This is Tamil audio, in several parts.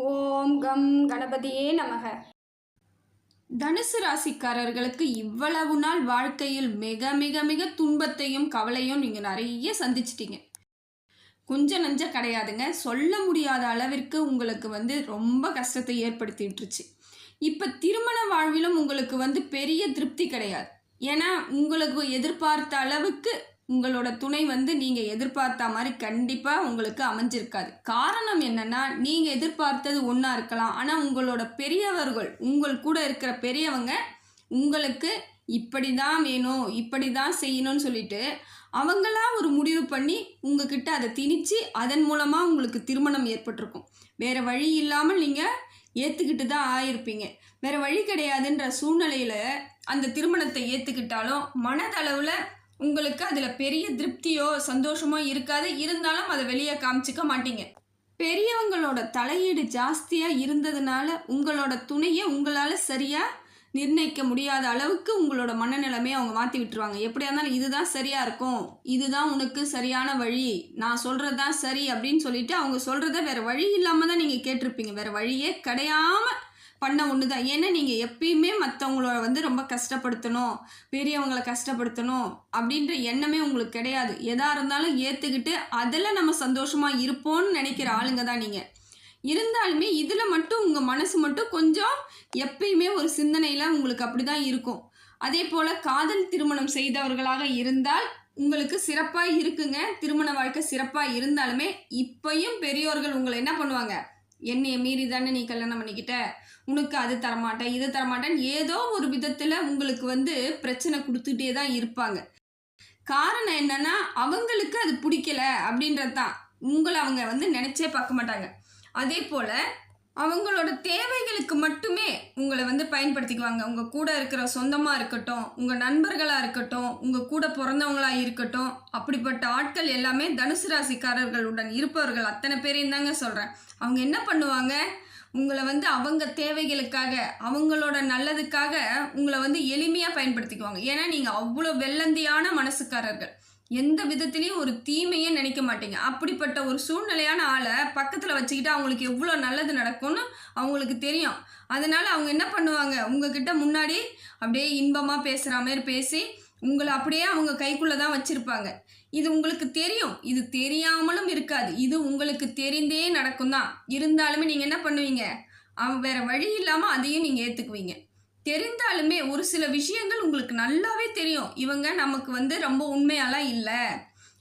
ஓம் கம் கணபதியே நமக. தனுசு ராசிக்காரர்களுக்கு இவ்வளவு நாள் வாழ்க்கையில் மிக மிக மிக துன்பத்தையும் கவலையும் நீங்கள் நிறைய சந்திச்சிட்டீங்க. கொஞ்சம் நஞ்ச கிடையாதுங்க. சொல்ல முடியாத அளவிற்கு உங்களுக்கு வந்து ரொம்ப கஷ்டத்தை ஏற்படுத்திட்டுருச்சு. இப்போ திருமண வாழ்விலும் உங்களுக்கு வந்து பெரிய திருப்தி கிடையாது. ஏன்னா உங்களுக்கு எதிர்பார்த்த அளவுக்கு உங்களோட துணை வந்து நீங்கள் எதிர்பார்த்த மாதிரி கண்டிப்பாக உங்களுக்கு அமைஞ்சிருக்காது. காரணம் என்னன்னா நீங்கள் எதிர்பார்த்தது ஒன்றா இருக்கலாம். ஆனால் உங்களோட பெரியவர்கள் உங்கள் கூட இருக்கிற பெரியவங்க உங்களுக்கு இப்படி தான் வேணும் இப்படி தான் செய்யணும்னு சொல்லிட்டு அவங்களா ஒரு முடிவு பண்ணி உங்ககிட்ட அதை திணிச்சு அதன் மூலமாக உங்களுக்கு திருமணம் ஏற்பட்டிருக்கும். வேற வழி இல்லாமல் நீங்கள் ஏற்றுக்கிட்டு தான் ஆயிருப்பீங்க. வேற வழி கிடையாதுன்ற சூழ்நிலையில் அந்த திருமணத்தை ஏற்றுக்கிட்டாலும் மனதளவில் உங்களுக்கு அதில் பெரிய திருப்தியோ சந்தோஷமோ இருக்காது. இருந்தாலும் அதை வெளியே காமிச்சிக்க மாட்டீங்க. பெரியவங்களோட தலையீடு ஜாஸ்தியாக இருந்ததுனால உங்களோட துணையை உங்களால் சரியாக நிர்ணயிக்க முடியாத அளவுக்கு உங்களோட மனநிலைமையை அவங்க மாற்றி விட்டுருவாங்க. எப்படியா இருந்தாலும் இதுதான் சரியாக இருக்கும். இதுதான் உனக்கு சரியான வழி. நான் சொல்கிறது தான் சரி அப்படின்னு சொல்லிட்டு அவங்க சொல்கிறத வேறு வழி இல்லாமல் தான் நீங்கள் கேட்டிருப்பீங்க. வேறு வழியே கிடையாமல் பண்ண ஒன்று தான் ஏன்னா நீங்கள் எப்பயுமே மற்றவங்கள வந்து ரொம்ப கஷ்டப்படுத்தணும் பெரியவங்களை கஷ்டப்படுத்தணும் அப்படின்ற எண்ணமே உங்களுக்கு கிடையாது. எதாக இருந்தாலும் ஏற்றுக்கிட்டு அதில் நம்ம சந்தோஷமாக இருப்போம்னு நினைக்கிற ஆளுங்க தான் நீங்கள் இருந்தாலுமே இதில் மட்டும் உங்கள் மனசு மட்டும் கொஞ்சம் எப்பயுமே ஒரு சிந்தனையில் உங்களுக்கு அப்படி தான் இருக்கும். அதே போல் காதல் திருமணம் செய்தவர்களாக இருந்தால் உங்களுக்கு சிறப்பாக இருக்குங்க. திருமண வாழ்க்கை சிறப்பாக இருந்தாலுமே இப்பையும் பெரியோர்கள் உங்களை என்ன பண்ணுவாங்க? என்னையை மீறி தானே நீ கல்யாணம் பண்ணிக்கிட்ட? உனக்கு அது தரமாட்டேன் இது தரமாட்டேன்னு ஏதோ ஒரு விதத்தில் உங்களுக்கு வந்து பிரச்சனை கொடுத்துட்டே தான் இருப்பாங்க. காரணம் என்னன்னா அவங்களுக்கு அது பிடிக்கல அப்படின்றது தான் உங்களை அவங்க வந்து நினச்சே பார்க்க மாட்டாங்க. அதே போல் அவங்களோட தேவைகளுக்கு மட்டுமே உங்களை வந்து பயன்படுத்திக்குவாங்க. உங்கள் கூட இருக்கிற சொந்தமாக இருக்கட்டும் உங்கள் நண்பர்களாக இருக்கட்டும் உங்கள் கூட பிறந்தவங்களாக இருக்கட்டும் அப்படிப்பட்ட ஆட்கள் எல்லாமே தனுசு ராசிக்காரர்களுடன் இருப்பவர்கள். அத்தனை பேரையும் தாங்க சொல்கிறேன் அவங்க என்ன பண்ணுவாங்க? உங்களை வந்து அவங்க தேவைகளுக்காக அவங்களோட நல்லதுக்காக உங்களை வந்து எளிமையாக பயன்படுத்திக்குவாங்க. ஏன்னா நீங்கள் அவ்வளோ வெள்ளந்தியான மனசுக்காரர்கள். எந்த விதத்துலேயும் ஒரு தீமையே நினைக்க மாட்டீங்க. அப்படிப்பட்ட ஒரு சூழ்நிலையான ஆளை பக்கத்தில் வச்சுக்கிட்டு அவங்களுக்கு எவ்வளோ நல்லது நடக்கும்னு அவங்களுக்கு தெரியும். அதனால் அவங்க என்ன பண்ணுவாங்க? உங்ககிட்ட முன்னாடி அப்படியே இன்பமாக பேசுகிற மாதிரி பேசி உங்களை அப்படியே அவங்க கைக்குள்ளே தான் வச்சுருப்பாங்க. இது உங்களுக்கு தெரியும். இது தெரியாமலும் இருக்காது. இது உங்களுக்கு தெரிந்தே நடக்கும் தான் இருந்தாலுமே நீங்கள் என்ன பண்ணுவீங்க? அவன் வேறு வழி இல்லாமல் அதையும் நீங்கள் ஏற்றுக்குவீங்க தெரிந்தாலுமே ஒரு சில விஷயங்கள் உங்களுக்கு நல்லாவே தெரியும். இவங்க நமக்கு வந்து ரொம்ப உண்மையாலாம் இல்லை.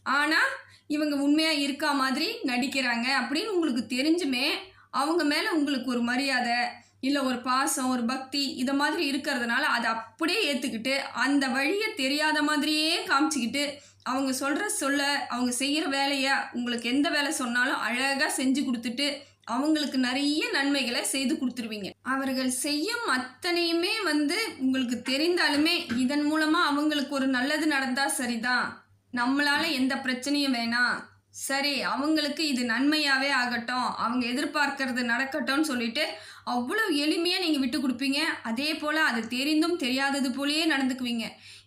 ஆனால் இவங்க உண்மையாக இருக்கா மாதிரி நடிக்கிறாங்க அப்படின்னு உங்களுக்கு தெரிஞ்சுமே அவங்க மேலே உங்களுக்கு ஒரு மரியாதை இல்லை ஒரு பாசம் ஒரு பக்தி இதை மாதிரி இருக்கிறதுனால அதை அப்படியே ஏற்றுக்கிட்டு அந்த வழியை தெரியாத மாதிரியே காமிச்சிக்கிட்டு அவங்க சொல்கிற சொல்ல அவங்க செய்கிற வேலையை உங்களுக்கு எந்த வேலை சொன்னாலும் அழகாக செஞ்சு கொடுத்துட்டு அவங்களுக்கு நிறைய நன்மைகளை செய்து கொடுத்துருவீங்க. அவர்கள் செய்யும் அத்தனையுமே வந்து உங்களுக்கு தெரிந்தாலுமே இதன் மூலமாக அவங்களுக்கு ஒரு நல்லது நடந்தால் சரிதான். நம்மளால எந்த பிரச்சனையும் வேணாம். சரி அவங்களுக்கு இது நன்மையாகவே ஆகட்டும். அவங்க எதிர்பார்க்கறது நடக்கட்டும்னு சொல்லிட்டு அவ்வளோ எளிமையாக நீங்கள் விட்டு கொடுப்பீங்க. அதே போல் அது தெரிந்தும் தெரியாதது போலயே நடந்துக்குவீங்க.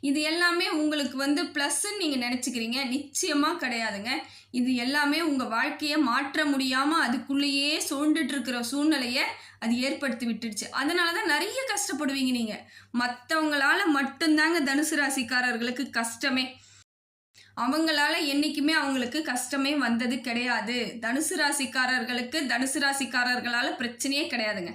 இது எல்லாமே உங்களுக்கு வந்து ப்ளஸ்ன்னு நீங்கள் நினச்சிக்கிறீங்க. நிச்சயமாக கிடையாதுங்க. இது எல்லாமே உங்கள் வாழ்க்கையை மாற்ற முடியாமல் அதுக்குள்ளேயே சூழ்ந்துட்டு இருக்கிற சூழ்நிலையை அது ஏற்படுத்தி விட்டுடுச்சு. அதனால தான் நிறைய கஷ்டப்படுவீங்க நீங்கள் மற்றவங்களால மட்டும்தாங்க தனுசு ராசிக்காரர்களுக்கு கஷ்டமே. அவங்களால என்றைக்குமே அவங்களுக்கு கஷ்டமே வந்தது கிடையாது. தனுசு ராசிக்காரர்களுக்கு தனுசு ராசிக்காரர்களால் பிரச்சனையே கிடையாதுங்க.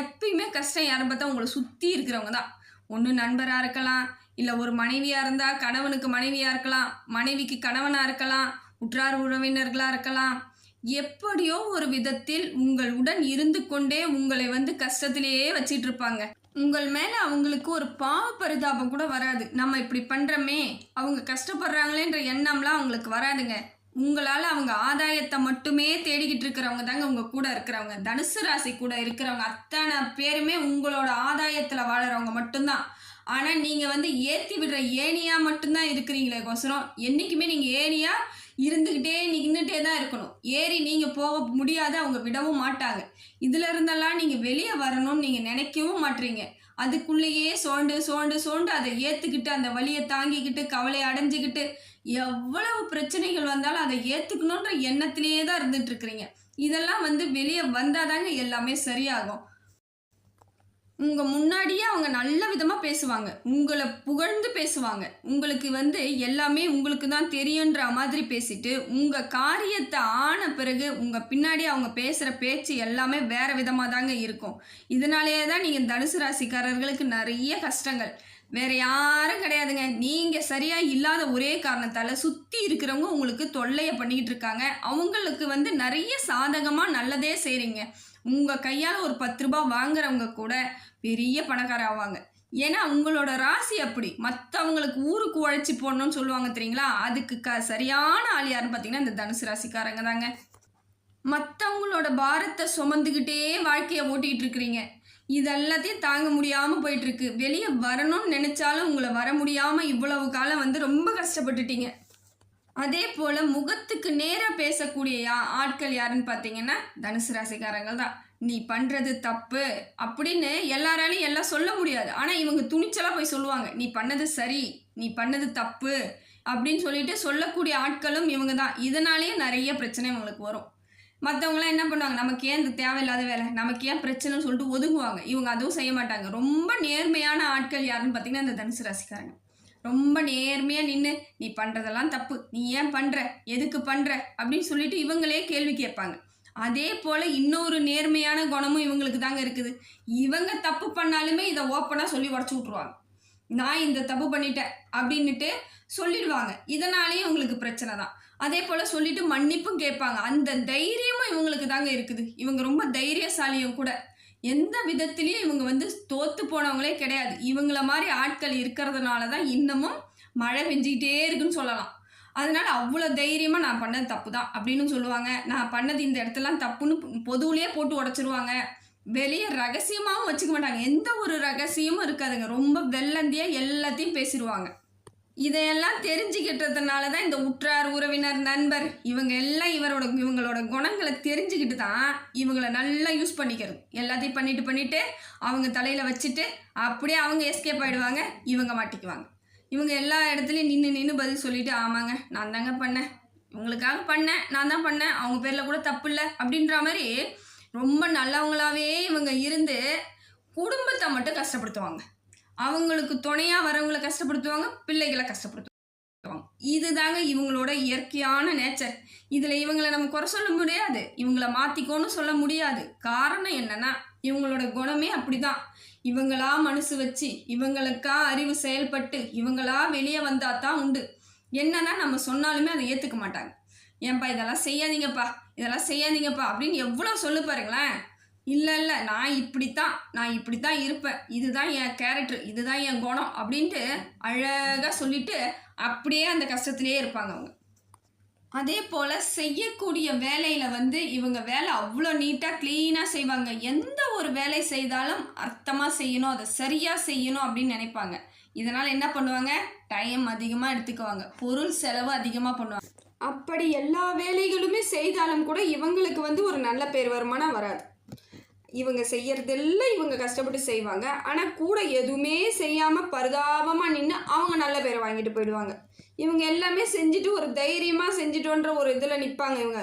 எப்பயுமே கஷ்டம் யாரும் பார்த்தா உங்களை சுற்றி இருக்கிறவங்க தான். ஒன்று நண்பராக இருக்கலாம் இல்லை ஒரு மனைவியாக இருந்தால் கணவனுக்கு மனைவியாக இருக்கலாம் மனைவிக்கு கணவனாக இருக்கலாம் உற்றார் உறவினர்களாக இருக்கலாம். எப்படியோ ஒரு விதத்தில் உங்களுடன் இருந்து கொண்டே உங்களை வந்து கஷ்டத்திலேயே வச்சிட்டு இருப்பாங்க. உங்கள் மேலே அவங்களுக்கு ஒரு பாவ பரிதாபம் கூட வராது. நம்ம இப்படி பண்ணுறோமே அவங்க கஷ்டப்படுறாங்களேன்ற எண்ணம்லாம் அவங்களுக்கு வராதுங்க. உங்களால் அவங்க ஆதாயத்தை மட்டுமே தேடிக்கிட்டு இருக்கிறவங்க தாங்க உங்கள் கூட இருக்கிறவங்க. தனுசு ராசி கூட இருக்கிறவங்க அத்தனை பேருமே உங்களோட ஆதாயத்தில் வாழறவங்க மட்டும்தான். ஆனால் நீங்கள் வந்து ஏற்றி விடுற ஏனியாக மட்டும்தான் இருக்கிறீங்களே கோசரம். என்றைக்குமே நீங்கள் ஏனியாக இருந்துக்கிட்டே நின்றுட்டே தான் இருக்கணும். ஏறி நீங்கள் போக முடியாது அவங்க விடவும் மாட்டாங்க. இதில் இருந்தெல்லாம் நீங்கள் வெளியே வரணும்னு நீங்கள் நினைக்கவும் மாட்டீங்க அதுக்குள்ளேயே சோண்டு சோண்டு சோண்டு அதை ஏற்றுக்கிட்டு அந்த வழியை தாங்கிக்கிட்டு கவலை அடைஞ்சிக்கிட்டு எவ்வளவு பிரச்சனைகள் வந்தாலும் அதை ஏற்றுக்கணுன்ற எண்ணத்திலேயே தான் இருந்துகிட்ருக்குறீங்க இதெல்லாம் வந்து வெளியே வந்தாதாங்க எல்லாமே சரியாகும். உங்கள் முன்னாடியே அவங்க நல்ல விதமாக பேசுவாங்க. உங்களை புகழ்ந்து பேசுவாங்க. உங்களுக்கு வந்து எல்லாமே உங்களுக்கு தான் தெரியுன்ற மாதிரி பேசிட்டு உங்கள் காரியத்தை ஆன பிறகு உங்கள் பின்னாடி அவங்க பேசுகிற பேச்சு எல்லாமே வேறு விதமாக தாங்க இருக்கும். இதனாலேயே தான் நீங்கள் தனுசு ராசிக்காரர்களுக்கு நிறைய கஷ்டங்கள். வேற யாரும் கிடையாதுங்க. நீங்கள் சரியாக இல்லாத ஒரே காரணத்தால் சுற்றி இருக்கிறவங்க உங்களுக்கு தொல்லையை பண்ணிக்கிட்டு இருக்காங்க. அவங்களுக்கு வந்து நிறைய சாதகமாக நல்லதே செய்கிறீங்க உங்கள் கையால் ஒரு பத்து ரூபாய் வாங்குறவங்க கூட பெரிய பணக்கார ஆவாங்க. ஏன்னா உங்களோட ராசி அப்படி. மற்றவங்களுக்கு ஊருக்கு உழைச்சி போடணும்னு சொல்லுவாங்க தெரியுங்களா? அதுக்கு க சரியான ஆள் யாருன்னு பார்த்தீங்கன்னா இந்த தனுசு ராசிக்காரங்க தாங்க. மற்றவங்களோட பாரத்தை சுமந்துக்கிட்டே வாழ்க்கையை ஓட்டிகிட்டு இருக்கிறீங்க. இது எல்லாத்தையும் தாங்க முடியாமல் போயிட்டுருக்கு வெளியே வரணும்னு நினச்சாலும் உங்களை வர முடியாமல் இவ்வளவு காலம் வந்து ரொம்ப கஷ்டப்பட்டுட்டீங்க. அதே போல் முகத்துக்கு நேராக பேசக்கூடிய யா- ஆட்கள் யாருன்னு பார்த்தீங்கன்னா தனுசு ராசிக்காரங்கள் தான். நீ பண்ணுறது தப்பு அப்படின்னு எல்லாராலையும் எல்லாம் சொல்ல முடியாது. ஆனால் இவங்க துணிச்சலாக போய் சொல்லுவாங்க. நீ பண்ணது சரி நீ பண்ணது தப்பு அப்படின்னு சொல்லிட்டு சொல்லக்கூடிய ஆட்களும் இவங்க தான். இதனாலேயே நிறைய பிரச்சனை இவங்களுக்கு வரும். மற்றவங்களாம் என்ன பண்ணுவாங்க? நமக்கு ஏன் இந்த தேவையில்லாத வேலை? நமக்கு ஏன் பிரச்சனைன்னு சொல்லிட்டு ஒதுங்குவாங்க. இவங்க அதுவும் செய்ய மாட்டாங்க. ரொம்ப நேர்மையான ஆட்கள் யாருன்னு பார்த்தீங்கன்னா இந்த தனுசு ராசிக்காரங்க. ரொம்ப நேர்மையாக நின்று நீ பண்ணுறதெல்லாம் தப்பு. நீ ஏன் பண்ணுற எதுக்கு பண்ணுற அப்படின்னு சொல்லிட்டு இவங்களே கேள்வி கேட்பாங்க. அதே போல் இன்னொரு நேர்மையான குணமும் இவங்களுக்கு தாங்க இருக்குது. இவங்க தப்பு பண்ணாலுமே இதை ஓப்பனாக சொல்லி உடச்சி விட்ருவாங்க நான் இந்த தப்பு பண்ணிட்டேன் அப்படின்னுட்டு சொல்லிடுவாங்க. இதனாலேயும் இவங்களுக்கு பிரச்சனை தான். அதே போல் சொல்லிட்டு மன்னிப்பும் கேட்பாங்க. அந்த தைரியமும் இவங்களுக்கு தாங்க இருக்குது. இவங்க ரொம்ப தைரியசாலியும் கூட. எந்த விதத்திலையும் இவங்க வந்து தோத்து போனவங்களே கிடையாது. இவங்கள மாதிரி ஆட்கள் இருக்கிறதுனால தான் இன்னமும் மழை பெஞ்சிக்கிட்டே இருக்குன்னு சொல்லலாம். அதனால அவ்வளோ தைரியமாக நான் பண்ணது தப்பு தான் அப்படின்னு சொல்லுவாங்க. நான் பண்ணது இந்த இடத்துலாம் தப்புன்னு பொதுவுலேயே போட்டு உடச்சிருவாங்க. வெளியே ரகசியமாகவும் வச்சுக்க மாட்டாங்க. எந்த ஒரு ரகசியமும் இருக்காதுங்க. ரொம்ப வெள்ளந்தியாக எல்லாத்தையும் பேசிடுவாங்க இதையெல்லாம் தெரிஞ்சுக்கிட்டதுனால தான் இந்த உற்றார் உறவினர் நண்பர் இவங்க எல்லாம் இவரோட இவங்களோட குணங்களை தெரிஞ்சுக்கிட்டு தான் இவங்கள நல்லா யூஸ் பண்ணிக்கிறது. எல்லாத்தையும் பண்ணிட்டு பண்ணிட்டு அவங்க தலையில் வச்சுட்டு அப்படியே அவங்க எஸ்கேப் ஆகிடுவாங்க இவங்க மாட்டிக்குவாங்க. இவங்க எல்லா இடத்துலையும் நின்று நின்று பதில் சொல்லிட்டு ஆமாங்க நான் தாங்க பண்ணேன். உங்களுக்காக பண்ணேன் நான் தான் பண்ணேன். அவங்க பேரில் கூட தப்பு இல்லை அப்படின்ற மாதிரி ரொம்ப நல்லவங்களாவே இவங்க இருந்து குடும்பத்தை மட்டும் கஷ்டப்படுத்துவாங்க. அவங்களுக்கு துணையாக வரவங்களை கஷ்டப்படுத்துவாங்க பிள்ளைகளை கஷ்டப்படுத்துவாங்க. இதுதாங்க இவங்களோட இயற்கையான நேச்சர் இதில் இவங்களை நம்ம குறை சொல்ல முடியாது இவங்கள மாற்றிக்கோன்னு சொல்ல முடியாது. காரணம் என்னன்னா இவங்களோட குணமே அப்படிதான். இவங்களா மனசு வச்சு இவங்களுக்கா அறிவு செயல்பட்டு இவங்களா வெளியே வந்தா தான் உண்டு. என்னன்னா நம்ம சொன்னாலுமே அதை ஏற்றுக்க மாட்டாங்க. ஏன்பா இதெல்லாம் செய்யாதீங்கப்பா இதெல்லாம் செய்யாதீங்கப்பா அப்படின்னு எவ்வளோ சொல்லு பாருங்களேன். இல்லை இல்லை நான் இப்படித்தான் நான் இப்படித்தான் இருப்பேன். இதுதான் என் கேரக்டர் இதுதான் என் குணம் அப்படின்ட்டு அழகாக சொல்லிட்டு அப்படியே அந்த கஷ்டத்திலே இருப்பாங்க அவங்க. அதே போல் செய்யக்கூடிய வேலையில் வந்து இவங்க வேலை அவ்வளோ நீட்டாக க்ளீனாக செய்வாங்க. எந்த ஒரு வேலை செய்தாலும் அர்த்தமாக செய்யணும் அதை சரியாக செய்யணும் அப்படின்னு நினைப்பாங்க. இதனால் என்ன பண்ணுவாங்க? டைம் அதிகமாக எடுத்துக்குவாங்க. பொருள் செலவு அதிகமாக பண்ணுவாங்க. அப்படி எல்லா வேலைகளுமே செய்தாலும் கூட இவங்களுக்கு வந்து ஒரு நல்ல பேர் வருமானம் வராது. இவங்க செய்யறதெல்லாம் இவங்க கஷ்டப்பட்டு செய்வாங்க. ஆனால் கூட எதுவுமே செய்யாமல் பரிதாபமாக நின்று அவங்க நல்ல பேரை வாங்கிட்டு போயிடுவாங்க. இவங்க எல்லாமே செஞ்சுட்டு ஒரு தைரியமாக செஞ்சுட்டோன்ற ஒரு இதில் நிற்பாங்க இவங்க.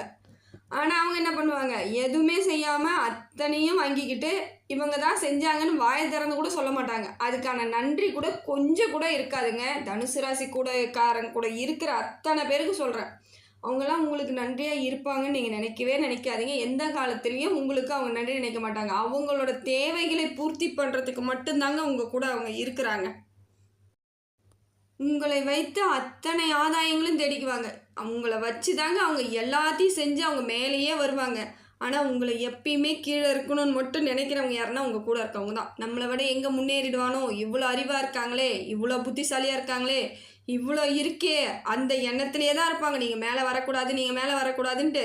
ஆனால் அவங்க என்ன பண்ணுவாங்க? எதுவுமே செய்யாமல் அத்தனையும் வாங்கிக்கிட்டு இவங்க தான் செஞ்சாங்கன்னு வாயை திறந்து கூட சொல்ல மாட்டாங்க. அதுக்கான நன்றி கூட கொஞ்சம் கூட இருக்காதுங்க. தனுசு ராசி கூட காரங்க கூட இருக்கிற அத்தனை பேருக்கு சொல்கிறேன் அவங்கெல்லாம் உங்களுக்கு நன்றியாக இருப்பாங்கன்னு நீங்கள் நினைக்கவே நினைக்காதீங்க. எந்த காலத்துலேயும் உங்களுக்கு அவங்க நன்றி நினைக்க மாட்டாங்க. அவங்களோட தேவைகளை பூர்த்தி பண்ணுறதுக்கு மட்டும்தாங்க உங்கள் கூட அவங்க இருக்கிறாங்க. உங்களை வைத்து அத்தனை ஆதாயங்களும் தேடிக்குவாங்க. அவங்கள வச்சு தாங்க அவங்க எல்லாத்தையும் செஞ்சு அவங்க மேலேயே வருவாங்க. ஆனால் உங்களை எப்பயுமே கீழே இருக்கணும்னு மட்டும் நினைக்கிறவங்க யாருன்னா உங்கள் கூட இருக்கவங்க தான். நம்மளை விட எங்கே முன்னேறிடுவானோ? இவ்வளோ அறிவாக இருக்காங்களே? இவ்வளோ புத்திசாலியாக இருக்காங்களே? இவ்வளோ இருக்கே அந்த எண்ணத்திலே தான் இருப்பாங்க. நீங்கள் மேலே வரக்கூடாது நீங்கள் மேலே வரக்கூடாதுன்ட்டு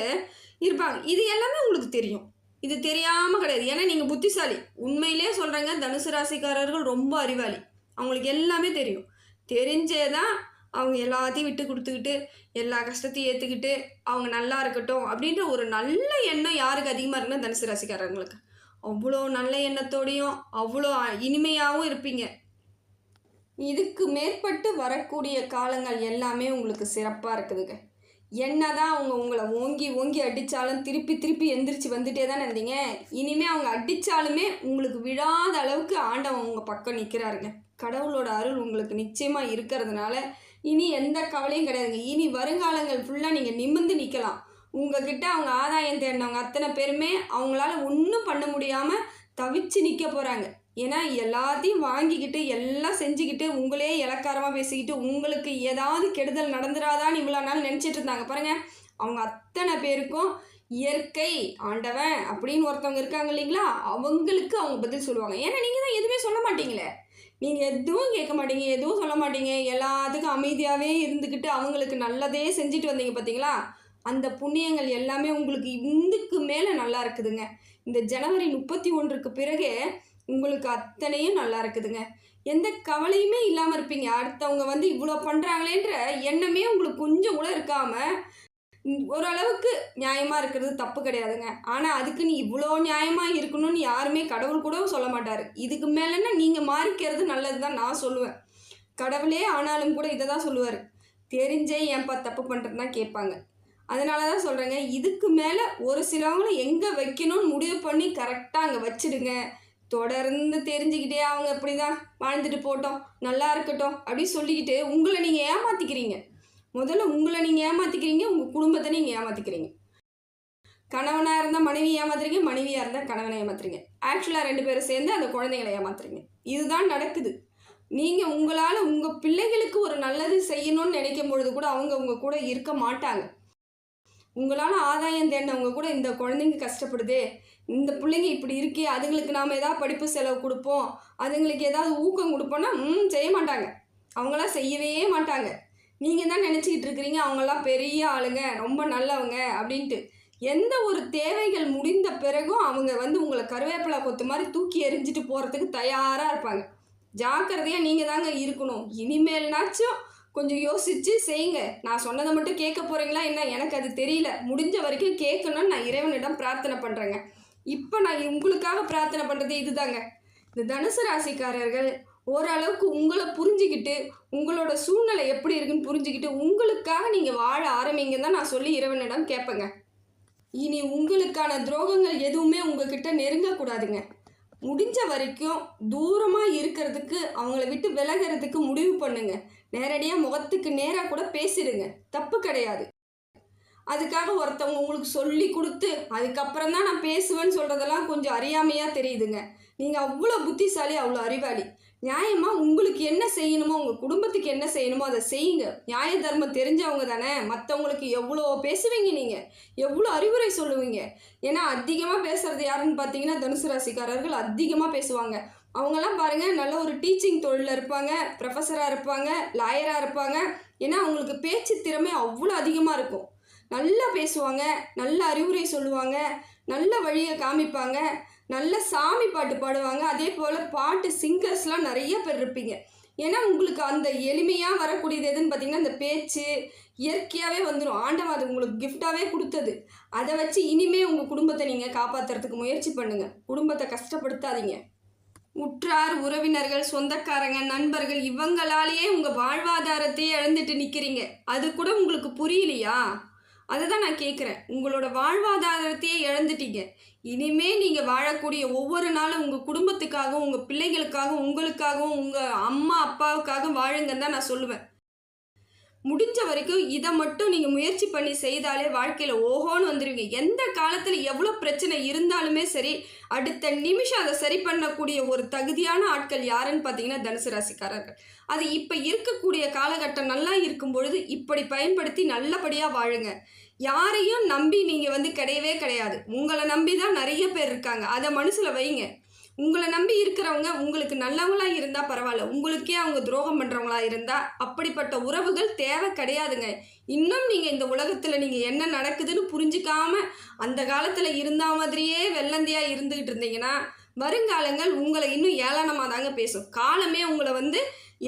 இருப்பாங்க. இது எல்லாமே உங்களுக்கு தெரியும். இது தெரியாமல் கிடையாது. ஏன்னா நீங்கள் புத்திசாலி. உண்மையிலே சொல்கிறேங்க தனுசு ராசிக்காரர்கள் ரொம்ப அறிவாளி. அவங்களுக்கு எல்லாமே தெரியும். தெரிஞ்சே தான் அவங்க எல்லாத்தையும் விட்டு கொடுத்துக்கிட்டு எல்லா கஷ்டத்தையும் ஏற்றுக்கிட்டு அவங்க நல்லா இருக்கட்டும் அப்படின்ற ஒரு நல்ல எண்ணம் யாருக்கு அதிகமாக இருக்குன்னா தனுசு ராசிக்காரங்களுக்கு அவ்வளோ நல்ல எண்ணத்தோடையும் அவ்வளோ இனிமையாகவும் இருப்பீங்க. இதுக்கு மேற்பட்டு வரக்கூடிய காலங்கள் எல்லாமே உங்களுக்கு சிறப்பாக இருக்குதுங்க. என்னதான் அவங்க உங்களை ஓங்கி ஓங்கி அடித்தாலும் திருப்பி திருப்பி எந்திரிச்சு வந்துட்டே தானே இருந்தீங்க. இனிமே அவங்க அடித்தாலுமே உங்களுக்கு விழாத அளவுக்கு ஆண்டவன் உங்கள் பக்கம் நிற்கிறாருங்க கடவுளோட அருள் உங்களுக்கு நிச்சயமாக இருக்கிறதுனால இனி எந்த கவலையும் கிடையாதுங்க. இனி வருங்காலங்கள் ஃபுல்லாக நீங்கள் நிமிர்ந்து நிற்கலாம் உங்ககிட்ட அவங்க ஆதாயம் தேடினவங்க அத்தனை பேருமே அவங்களால ஒன்றும் பண்ண முடியாமல் தவிச்சு நிற்க போகிறாங்க ஏன்னா எல்லாத்தையும் வாங்கிக்கிட்டு எல்லாம் செஞ்சுக்கிட்டு உங்களே இலக்காரமாக பேசிக்கிட்டு உங்களுக்கு ஏதாவது கெடுதல் நடந்துடாதான்னு இவ்வளோ நாள் நினச்சிட்டு இருந்தாங்க. பாருங்கள் அவங்க அத்தனை பேருக்கும் இயற்கை ஆண்டவன் அப்படின்னு ஒருத்தவங்க இருக்காங்க இல்லைங்களா? அவங்களுக்கு அவங்க பதில் சொல்லுவாங்க. ஏன்னா நீங்கள் தான் எதுவுமே சொல்ல மாட்டீங்களே. நீங்கள் எதுவும் கேட்க மாட்டீங்க எதுவும் சொல்ல மாட்டீங்க. எல்லாத்துக்கும் அமைதியாகவே இருந்துக்கிட்டு அவங்களுக்கு நல்லதே செஞ்சுட்டு வந்தீங்க பார்த்தீங்களா அந்த புண்ணியங்கள் எல்லாமே உங்களுக்கு இதுக்கு மேலே நல்லா இருக்குதுங்க. இந்த ஜனவரி முப்பத்தி ஒன்றுக்கு பிறகு உங்களுக்கு அத்தனையும் நல்லா இருக்குதுங்க. எந்த கவலையுமே இல்லாமல் இருப்பீங்க. அடுத்தவங்க வந்து இவ்வளோ பண்ணுறாங்களேன்ற எண்ணமே உங்களுக்கு கொஞ்சம் கூட இருக்காமல் ஓரளவுக்கு நியாயமாக இருக்கிறது தப்பு கிடையாதுங்க. ஆனால் அதுக்கு நீ இவ்வளோ நியாயமாக இருக்கணும்னு யாருமே கடவுள் கூட சொல்ல மாட்டார். இதுக்கு மேலேன்னா நீங்கள் மாறிக்கிறது நல்லது தான் நான் சொல்லுவேன். கடவுளே ஆனாலும் கூட இதை தான் சொல்லுவார். தெரிஞ்சே ஏன்ப்பா தப்பு பண்ணுறது தான் கேட்பாங்க. அதனால தான் சொல்கிறேங்க இதுக்கு மேலே ஒரு சிலவங்களை எங்கே வைக்கணும்னு முடிவு பண்ணி கரெக்டாக அங்கே வச்சுடுங்க. தொடர்ந்து தெரிஞ்சுக்கிட்டே அவங்க இப்படி தான் வாழ்ந்துட்டு போட்டோம் நல்லா இருக்கட்டும் அப்படின்னு சொல்லிக்கிட்டு உங்களை நீங்கள் ஏமாற்றிக்கிறீங்க முதல்ல உங்களை நீங்கள் ஏமாற்றிக்கிறீங்க உங்கள் குடும்பத்தை நீங்கள் ஏமாற்றிக்கிறீங்க கணவனாக இருந்தால் மனைவி ஏமாத்துறீங்க மனைவியாக இருந்தால் கணவனை ஏமாத்துறீங்க. ஆக்சுவலாக ரெண்டு பேரும் சேர்ந்து அந்த குழந்தைங்களை ஏமாத்துறீங்க. இதுதான் நடக்குது. நீங்கள் உங்களால் உங்கள் பிள்ளைகளுக்கு ஒரு நல்லது செய்யணும்னு நினைக்கும் பொழுது கூட அவங்க உங்கள் கூட இருக்க மாட்டாங்க. உங்களால் ஆதாயம் தேடினவங்க கூட இந்த குழந்தைங்க கஷ்டப்படுதே இந்த பிள்ளைங்க இப்படி இருக்கே அதுங்களுக்கு நாம் ஏதாவது படிப்பு செலவு கொடுப்போம் அதுங்களுக்கு ஏதாவது ஊக்கம் கொடுப்போன்னா ம் செய்ய மாட்டாங்க. அவங்களாம் செய்யவே மாட்டாங்க. நீங்கள் தான் நினச்சிக்கிட்டு இருக்கிறீங்க அவங்களாம் பெரிய ஆளுங்க ரொம்ப நல்லவங்க அப்படின்ட்டு. எந்த ஒரு தேவைகள் முடிந்த பிறகும் அவங்க வந்து உங்களை கருவேப்பிலை கொத்து மாதிரி தூக்கி எறிஞ்சிட்டு போகிறதுக்கு தயாராக இருப்பாங்க. ஜாக்கிரதையாக நீங்கள் தாங்க இருக்கணும். இனிமேல்னாச்சும் கொஞ்சம் யோசித்து செய்யுங்க. நான் சொன்னதை மட்டும் கேட்க போகிறீங்களா என்ன? எனக்கு அது தெரியல. முடிஞ்ச வரைக்கும் கேட்கணும்னு நான் இறைவனிடம் பிரார்த்தனை பண்ணுறேங்க இப்போ நான் உங்களுக்காக பிரார்த்தனை பண்ணுறது இதுதாங்க. இந்த தனுசு ராசிக்காரர்கள் ஓரளவுக்கு உங்களை புரிஞ்சுக்கிட்டு உங்களோட சூழ்நிலை எப்படி இருக்குன்னு புரிஞ்சுக்கிட்டு உங்களுக்காக நீங்கள் வாழ ஆரம்பிங்க தான் நான் சொல்லி இறைவனிடம் கேட்பேங்க இனி உங்களுக்கான துரோகங்கள் எதுவுமே உங்ககிட்ட நெருங்கக்கூடாதுங்க. முடிஞ்ச வரைக்கும் தூரமாக இருக்கிறதுக்கு அவங்கள விட்டு விலகிறதுக்கு முடிவு பண்ணுங்க. நேரடியாக முகத்துக்கு நேராக கூட பேசிடுங்க தப்பு கிடையாது. அதுக்காக ஒருத்தவங்க உங்களுக்கு சொல்லி கொடுத்து அதுக்கப்புறம் தான் நான் பேசுவேன்னு சொல்கிறதெல்லாம் கொஞ்சம் அறியாமையாக தெரியுதுங்க. நீங்கள் அவ்வளோ புத்திசாலி அவ்வளோ அறிவாளி. நியாயமாக உங்களுக்கு என்ன செய்யணுமோ உங்கள் குடும்பத்துக்கு என்ன செய்யணுமோ அதை செய்யுங்க. நியாய தர்மம் தெரிஞ்சவங்க தானே. மற்றவங்களுக்கு எவ்வளோ பேசுவீங்க நீங்கள் எவ்வளோ அறிவுரை சொல்லுவீங்க? ஏன்னா அதிகமாக பேசுகிறது யாருன்னு பார்த்தீங்கன்னா தனுசு ராசிக்காரர்கள் அதிகமாக பேசுவாங்க. அவங்கெல்லாம் பாருங்கள் நல்ல ஒரு டீச்சிங் தொழிலில் இருப்பாங்க ப்ரொஃபஸராக இருப்பாங்க லாயராக இருப்பாங்க. ஏன்னா அவங்களுக்கு பேச்சு திறமை அவ்வளோ அதிகமாக இருக்கும். நல்லா பேசுவாங்க நல்ல அறிவுரை சொல்லுவாங்க நல்ல வழியை காமிப்பாங்க நல்ல சாமி பாட்டு பாடுவாங்க. அதே போல் பாட்டு சிங்கர்ஸ்லாம் நிறைய பேர் இருப்பீங்க. ஏன்னா உங்களுக்கு அந்த எளிமையாக வரக்கூடியது எதுன்னு பார்த்தீங்கன்னா அந்த பேச்சு இயற்கையாகவே வந்துடும் ஆண்டவன் அது உங்களுக்கு கிஃப்டாகவே கொடுத்தது. அதை வச்சு இனிமே உங்கள் குடும்பத்தை நீங்கள் காப்பாற்றுறதுக்கு முயற்சி பண்ணுங்கள் குடும்பத்தை கஷ்டப்படுத்தாதீங்க. உற்றார் உறவினர்கள் சொந்தக்காரங்க நண்பர்கள் இவங்களாலேயே உங்கள் வாழ்வாதாரத்தையே இழந்துட்டு நிற்கிறீங்க அது கூட உங்களுக்கு புரியலையா? அதை தான் நான் கேட்குறேன் உங்களோட வாழ்வாதாரத்தையே இழந்துட்டீங்க. இனிமே நீங்கள் வாழக்கூடிய ஒவ்வொரு நாளும் உங்கள் குடும்பத்துக்காகவும் உங்கள் பிள்ளைகளுக்காகவும் உங்களுக்காகவும் உங்கள் அம்மா அப்பாவுக்காக வாழுங்கன்னு தான் நான் சொல்லுவேன். முடிஞ்ச வரைக்கும் இதை மட்டும் நீங்கள் முயற்சி பண்ணி செய்தாலே வாழ்க்கையில் ஓஹோன்னு வந்துடுவீங்க எந்த காலத்தில் எவ்வளோ பிரச்சனை இருந்தாலுமே சரி அடுத்த நிமிஷம் அதை சரி பண்ணக்கூடிய ஒரு தகுதியான ஆட்கள் யாருன்னு பார்த்தீங்கன்னா தனுசு ராசிக்காரர்கள். அது இப்போ இருக்கக்கூடிய காலகட்டம் நல்லா இருக்கும் பொழுது இப்படி பயன்படுத்தி நல்லபடியாக வாழுங்க. யாரையும் நம்பி நீங்கள் வந்து கிடையவே கிடையாது. உங்களை நம்பி தான் நிறைய பேர் இருக்காங்க. அதை மனசில் வைங்க. உங்களை நம்பி இருக்கிறவங்க உங்களுக்கு நல்லவங்களா இருந்தால் பரவாயில்ல. உங்களுக்கே அவங்க துரோகம் பண்ணுறவங்களா இருந்தால் அப்படிப்பட்ட உறவுகள் தேவை கிடையாதுங்க. இன்னும் நீங்கள் இந்த உலகத்தில் நீங்கள் என்ன நடக்குதுன்னு புரிஞ்சிக்காம அந்த காலத்தில் இருந்தா மாதிரியே வெள்ளந்தியாக இருந்துக்கிட்டு இருந்தீங்கன்னா வருங்காலங்கள் உங்களை இன்னும் ஏளனமாக தாங்க பேசும். காலமே உங்களை வந்து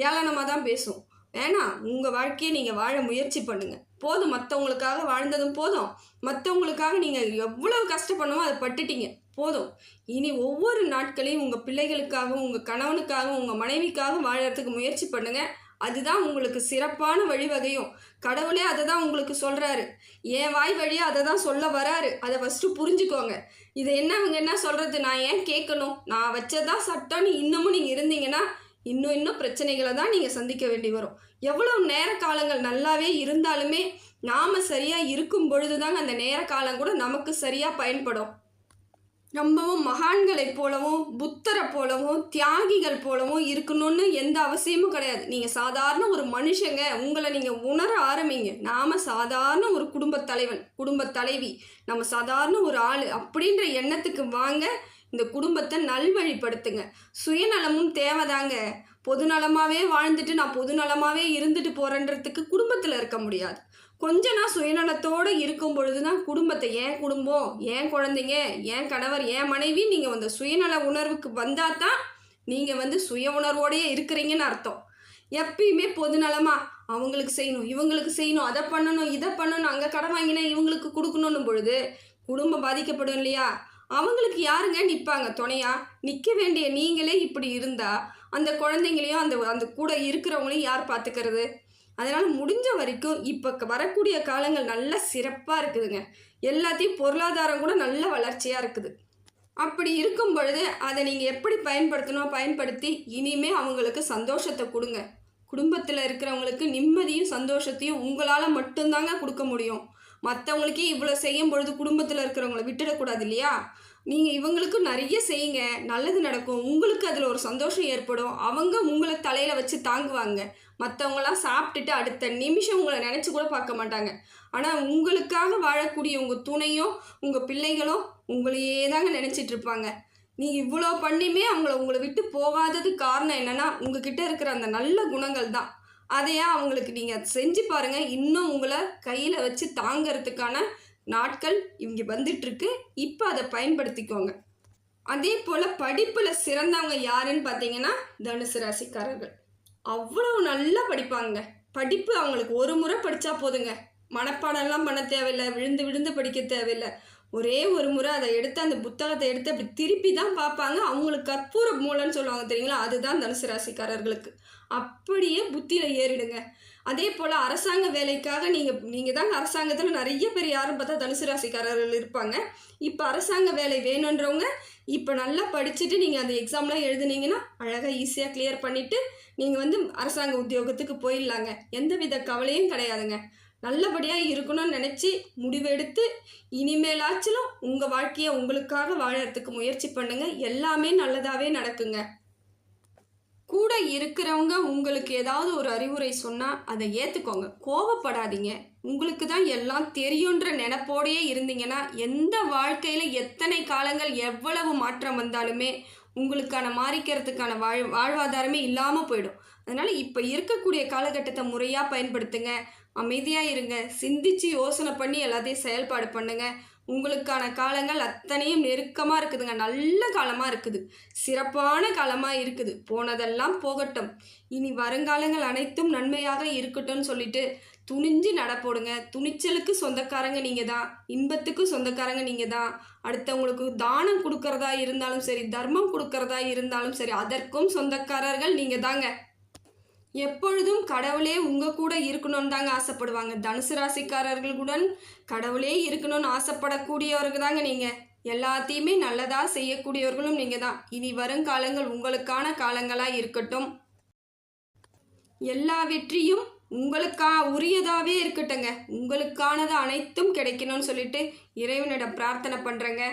ஏளனமாக தான் பேசும். வேணாம் உங்கள் வாழ்க்கையை நீங்கள் வாழ முயற்சி பண்ணுங்கள் போதும் மற்றவங்களுக்காக வாழ்ந்ததும் போதும். மற்றவங்களுக்காக நீங்கள் எவ்வளவு கஷ்டப்படணுமோ அதை பட்டுட்டீங்க. போதும். இனி ஒவ்வொரு நாட்களையும் உங்கள் பிள்ளைகளுக்காகவும் உங்கள் கணவனுக்காகவும் உங்கள் மனைவிக்காகவும் வாழறதுக்கு முயற்சி பண்ணுங்கள் அதுதான் உங்களுக்கு சிறப்பான வழிவகையும். கடவுளே அதை தான் உங்களுக்கு சொல்கிறாரு என் வாய் வழியாக அதை தான் சொல்ல வராரு. அதை ஃபஸ்ட்டு புரிஞ்சுக்கோங்க. இதை என்ன அவங்க என்ன சொல்கிறது நான் ஏன் கேட்கணும்? நான் வச்சதான் சட்டம்னு இன்னமும் நீங்கள் இருந்தீங்கன்னா இன்னும் இன்னும் பிரச்சனைகளை தான் நீங்கள் சந்திக்க வேண்டி வரும். எவ்வளோ நேர காலங்கள் நல்லாவே இருந்தாலுமே நாம் சரியாக இருக்கும் பொழுது தாங்க அந்த நேர காலம் கூட நமக்கு சரியாக பயன்படும். ரொம்பவும் மகான்களைப் போலவும் புத்தரை போலவும் தியாகிகள் போலவும் இருக்கணும்னு எந்த அவசியமும் கிடையாது. நீங்கள் சாதாரண ஒரு மனுஷங்க உங்களை நீங்கள் உணர ஆரம்பிங்க. நாம் சாதாரண ஒரு குடும்பத் தலைவன் குடும்பத் தலைவி நம்ம சாதாரண ஒரு ஆள் அப்படின்ற எண்ணத்துக்கு வாங்க இந்த குடும்பத்தை நல்வழிப்படுத்துங்க. சுயநலமும் தேவைதாங்க. பொதுநலமாகவே வாழ்ந்துட்டு நான் பொதுநலமாகவே இருந்துட்டு போகிறன்றதுக்கு குடும்பத்தில் இருக்க முடியாது. கொஞ்ச நான் சுயநலத்தோடு இருக்கும் பொழுது தான் குடும்பத்தை ஏன் குடும்பம் ஏன் குழந்தைங்க ஏன் கணவர் ஏன் மனைவி நீங்கள் அந்த சுயநல உணர்வுக்கு வந்தால் தான் நீங்கள் வந்து சுய உணர்வோடையே இருக்கிறீங்கன்னு அர்த்தம். எப்பயுமே பொதுநலமாக அவங்களுக்கு செய்யணும் இவங்களுக்கு செய்யணும் அதை பண்ணணும் இதை பண்ணணும் அங்கே கடன் வாங்கினா இவங்களுக்கு கொடுக்கணும்னு பொழுது குடும்பம் பாதிக்கப்படும் இல்லையா? அவங்களுக்கு யாருங்க நிற்பாங்க துணையா? நிற்க வேண்டிய நீங்களே இப்படி இருந்தால் அந்த குழந்தைங்களையும் அந்த அந்த கூட இருக்கிறவங்களையும் யார் பார்த்துக்கிறது அதனால் முடிஞ்ச வரைக்கும் இப்போ வரக்கூடிய காலங்கள் நல்ல சிறப்பாக இருக்குதுங்க. எல்லாத்தையும் பொருளாதாரம் கூட நல்ல வளர்ச்சியாக இருக்குது. அப்படி இருக்கும் பொழுது அதை நீங்கள் எப்படி பயன்படுத்தணும் பயன்படுத்தி இனிமே அவங்களுக்கு சந்தோஷத்தை கொடுங்க. குடும்பத்தில் இருக்கிறவங்களுக்கு நிம்மதியும் சந்தோஷத்தையும் உங்களால் மட்டும்தாங்க கொடுக்க முடியும். மற்றவங்களுக்கே இவ்வளோ செய்யும் பொழுது குடும்பத்தில் இருக்கிறவங்கள விட்டுடக்கூடாது இல்லையா? நீங்கள் இவங்களுக்கும் நிறைய செய்யுங்க. நல்லது நடக்கும். உங்களுக்கு அதில் ஒரு சந்தோஷம் ஏற்படும். அவங்க உங்களை தலையில் வச்சு தாங்குவாங்க. மற்றவங்களாம் சாப்பிட்டுட்டு அடுத்த நிமிஷம் உங்களை நினச்சி கூட பார்க்க மாட்டாங்க. ஆனால் உங்களுக்காக வாழக்கூடிய உங்கள் துணையும் உங்கள் பிள்ளைகளும் உங்களையே தாங்க நினச்சிட்டு இருப்பாங்க. நீங்கள் இவ்வளோ பண்ணியுமே அவங்கள உங்களை விட்டு போகாதது காரணம் என்னென்னா உங்ககிட்ட இருக்கிற அந்த நல்ல குணங்கள் தான். அதையா அவங்களுக்கு நீங்கள் செஞ்சு பாருங்கள் இன்னும் உங்களை கையில் வச்சு தாங்கிறதுக்கான நாட்கள் இங்கே வந்துட்டுருக்கு. இப்போ அதை பயன்படுத்திக்கோங்க. அதே போல் படிப்பில் சிறந்தவங்க யாருன்னு பார்த்தீங்கன்னா தனுசு ராசிக்காரர்கள். அவ்வளோ நல்லா படிப்பாங்க. படிப்பு அவங்களுக்கு ஒரு முறை படித்தா போதுங்க. மனப்பாடம்லாம் பண்ண தேவையில்லை விழுந்து விழுந்து படிக்க தேவையில்லை. ஒரே ஒரு முறை அதை எடுத்து அந்த புத்தகத்தை எடுத்து அப்படி திருப்பி தான் பார்ப்பாங்க. அவங்களுக்கு கற்பூர மூலன்னு சொல்லுவாங்க தெரியுங்களா? அதுதான் தனுசு ராசிக்காரர்களுக்கு. அப்படியே புத்தியில் ஏறிடுங்க. அதே போல் அரசாங்க வேலைக்காக நீங்கள் நீங்கள் தாங்க அரசாங்கத்தில் நிறைய பேர் யாரும் பார்த்தா தனுசு ராசிக்காரர்கள் இருப்பாங்க. இப்போ அரசாங்க வேலை வேணுன்றவங்க இப்போ நல்லா படிச்சுட்டு நீங்கள் அந்த எக்ஸாம்லாம் எழுதுனீங்கன்னா அழகாக ஈஸியாக கிளியர் பண்ணிவிட்டு நீங்கள் வந்து அரசாங்க உத்தியோகத்துக்கு போயிடலாங்க. எந்த வித கவலையும் கிடையாதுங்க. நல்லபடியாக இருக்கணும்னு நினச்சி முடிவெடுத்து இனிமேலாச்சிலும் உங்கள் வாழ்க்கையை உங்களுக்காக வாழறதுக்கு முயற்சி பண்ணுங்கள் எல்லாமே நல்லதாகவே நடக்குங்க. இருக்கிறவங்க உங்களுக்கு ஏதாவது ஒரு அறிவுரை சொன்னால் அதை ஏற்றுக்கோங்க கோவப்படாதீங்க. உங்களுக்கு தான் எல்லாம் தெரியுன்ற நினப்போடையே இருந்தீங்கன்னா எந்த வாழ்க்கையில் எத்தனை காலங்கள் எவ்வளவு மாற்றம் வந்தாலுமே உங்களுக்கான மாறிக்கிறதுக்கான வாழ் வாழ்வாதாரமே இல்லாமல் போயிடும். அதனால் இப்போ இருக்கக்கூடிய காலகட்டத்தை முறையாக பயன்படுத்துங்க. அமைதியாக இருங்க. சிந்திச்சு யோசனை பண்ணி எல்லாத்தையும் செயல்பாடு பண்ணுங்கள் உங்களுக்கான காலங்கள் அத்தனையும் நெருக்கமாக இருக்குதுங்க. நல்ல காலமாக இருக்குது. சிறப்பான காலமாக இருக்குது. போனதெல்லாம் போகட்டும். இனி வருங்காலங்கள் அனைத்தும் நன்மையாக இருக்கட்டும்னு சொல்லிட்டு துணிஞ்சு நடப்போடுங்க துணிச்சலுக்கு சொந்தக்காரங்க நீங்கள் தான். இன்பத்துக்கு சொந்தக்காரங்க நீங்கள் தான். அடுத்தவங்களுக்கு தானம் கொடுக்கறதா இருந்தாலும் சரி தர்மம் கொடுக்கறதா இருந்தாலும் சரி அதற்கும் சொந்தக்காரர்கள் நீங்கள் தாங்க. எப்பொழுதும் கடவுளே உங்கள் கூட இருக்கணும்னு தாங்க ஆசைப்படுவாங்க. தனுசு ராசிக்காரர்களுடன் கடவுளே இருக்கணும்னு ஆசைப்படக்கூடியவர்கள் தாங்க நீங்கள் எல்லாத்தையுமே நல்லதாக செய்யக்கூடியவர்களும் நீங்கள் தான். இனி வரும் காலங்கள் உங்களுக்கான காலங்களாக இருக்கட்டும். எல்லா வெற்றியும் உங்களுக்கா உரியதாகவே இருக்கட்டுங்க. உங்களுக்கானது அனைத்தும் கிடைக்கணும்னு சொல்லிட்டு இறைவனிடம் பிரார்த்தனை பண்ணுறேங்க